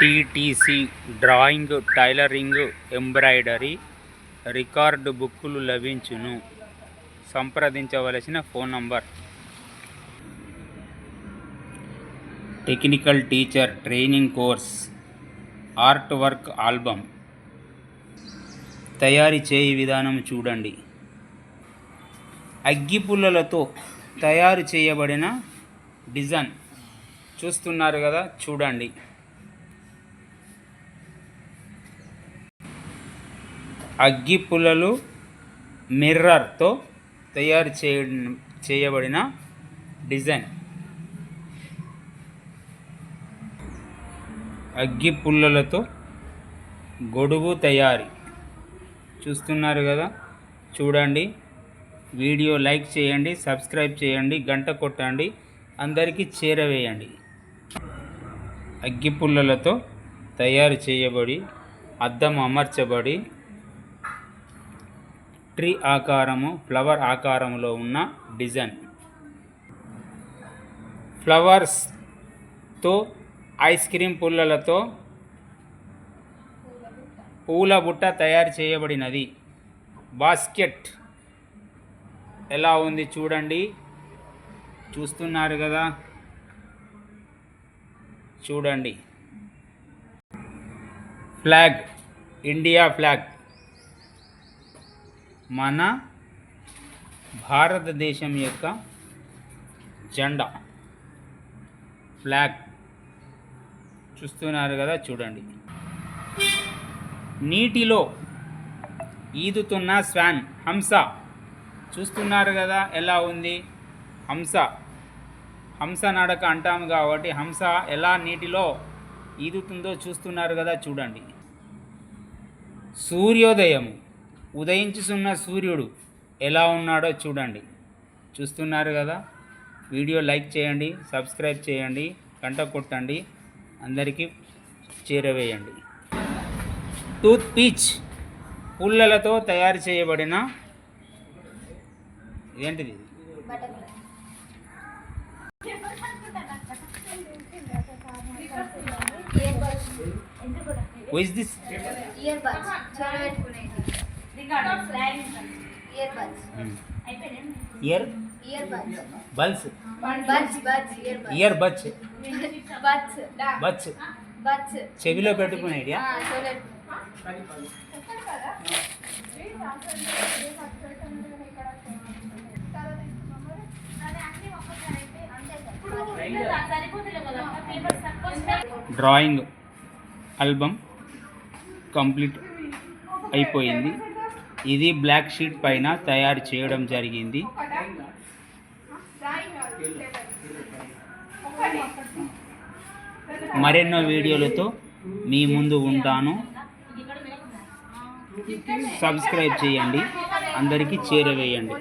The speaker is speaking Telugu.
TTC drawing tailoring embroidery record బుక్కులు లభించును. సంప్రదించవలసిన phone number. Technical teacher training course art work album. తయారీ చేయి విధానం చూడండి. అగ్గిపుల్లలతో తయారు చేయబడిన డిజైన్. చూస్తున్నారు కదా? చూడండి. అగ్గి పుల్లలు మిర్రర్తో తయారు చేయ చేయబడిన డిజైన్. అగ్గి పుల్లలతో గొడుగు తయారీ. చూస్తున్నారు కదా? చూడండి. వీడియో లైక్ చేయండి సబ్స్క్రైబ్ చేయండి గంట కొట్టండి అందరికీ చేరవేయండి. అగ్గి పుల్లలతో తయారు చేయబడి అద్దం అమర్చబడి ట్రీ ఆకారము ఫ్లవర్ ఆకారంలో ఉన్న డిజైన్. ఫ్లవర్స్తో ఐస్ క్రీమ్ పుల్లలతో పూల బుట్ట తయారు చేయబడినది. బాస్కెట్ ఎలా ఉంది చూడండి. చూస్తున్నారు కదా. చూడండి. Flag India flag. మన భారతదేశం యొక్క జెండా. ఫ్లాగ్. చూస్తున్నారు కదా చూడండి. నీటిలో ఈదుతున్న స్వాన్ హంస. చూస్తున్నారు కదా ఎలా ఉంది? హంస. హంస నడక అంటాము కాబట్టి హంస ఎలా నీటిలో ఈదుతుందో చూస్తున్నారు కదా చూడండి. సూర్యోదయము. ఉదయించుతున్న సూర్యుడు ఎలా ఉన్నాడో చూడండి. చూస్తున్నారు కదా? వీడియో లైక్ చేయండి సబ్స్క్రైబ్ చేయండి గంట కొట్టండి అందరికీ చేరవేయండి. టూత్ పీచ్ పుల్లలతో తయారు చేయబడిన ఏంటిది is this ear buds ear buds ear ear buds buds buds ear buds buds చెవిలో పెట్టుకునేది చెవులు డ్రాయింగ్ ఆల్బమ్ కంప్లీట్ అయిపోయింది. ఇది బ్లాక్ షీట్ పైన తయారు చేయడం జరిగింది. మరెన్నో వీడియోలతో మీ ముందు ఉంటాను. సబ్స్క్రైబ్ చేయండి. అందరికీ చేరవేయండి.